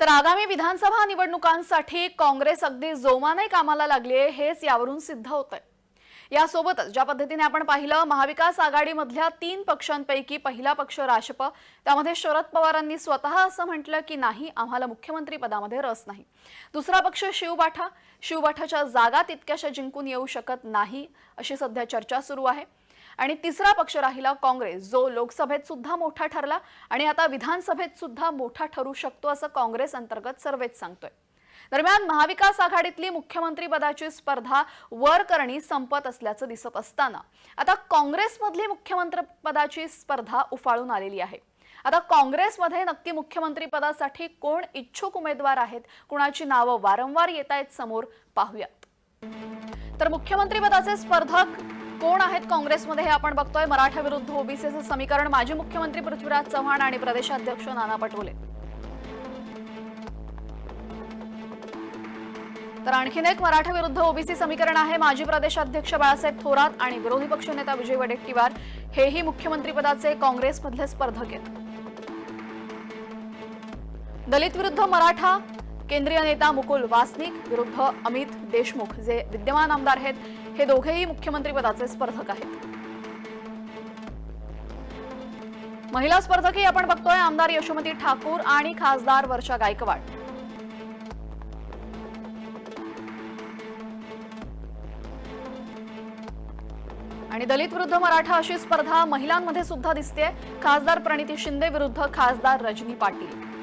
तर आगामी विधानसभा निवडणुकांसाठी काँग्रेस अगदी जोमाने कामाला लागली आहे हेच यावरून सिद्ध होत आहे यासोबतच ज्या पद्धतीने आपण पाहिलं महाविकास आघाडीमधल्या तीन पक्षांपैकी पहिला पक्ष राजप त्यामध्ये शरद पवारांनी स्वतः असं म्हटलं की नाही आम्हाला मुख्यमंत्री पदामध्ये रस नाही. दुसरा पक्ष शिवबाठा शिवबाठाच्या जागा तितक्याशा जिंकून येऊ शकत नाही अशी सध्या चर्चा सुरू आहे. आणि तिसरा पक्ष राहिला काँग्रेस जो लोकसभेत सुद्धा मोठा ठरला आणि आता विधानसभेत सुद्धा मोठा ठरू शकतो असं काँग्रेस अंतर्गत सर्वेच सांगतोय. दरम्यान महाविकास आघाडीतली मुख्यमंत्री पदाची स्पर्धा वरकरणी संपत असल्याचं दिसत असताना आता काँग्रेसमधली मुख्यमंत्री पदाची स्पर्धा उफाळून आलेली आहे. आता काँग्रेसमध्ये नक्की मुख्यमंत्री पदासाठी कोण इच्छुक उमेदवार आहेत कुणाची नावं वारंवार येत आहेत समोर पाहूयात. तर मुख्यमंत्री पदाचे स्पर्धक कोण आहेत काँग्रेसमध्ये हे आपण बघतोय. मराठा विरुद्ध ओबीसीचं समीकरण. माजी मुख्यमंत्री पृथ्वीराज चव्हाण आणि प्रदेशाध्यक्ष नाना पटोले. तर आणखीन एक मराठा विरुद्ध ओबीसी समीकरण आहे. माजी प्रदेशाध्यक्ष बाळासाहेब थोरात आणि विरोधी पक्षनेता विजय वडेट्टीवार हेही मुख्यमंत्रीपदाचे काँग्रेसमधले स्पर्धक आहेत. दलित विरुद्ध मराठा केंद्रीय नेता मुकुल वासनिक विरुद्ध अमित देशमुख जे विद्यमान आमदार आहेत हे दोघेही मुख्यमंत्री पदाचे स्पर्धक आहेत. महिला स्पर्धकही आपण बघतोय आमदार यशोमती ठाकूर आणि खासदार वर्षा गायकवाड. आणि दलित विरुद्ध मराठा अशी स्पर्धा महिलांमध्ये सुद्धा दिसते खासदार प्रणिती शिंदे विरुद्ध खासदार रजनी पाटील.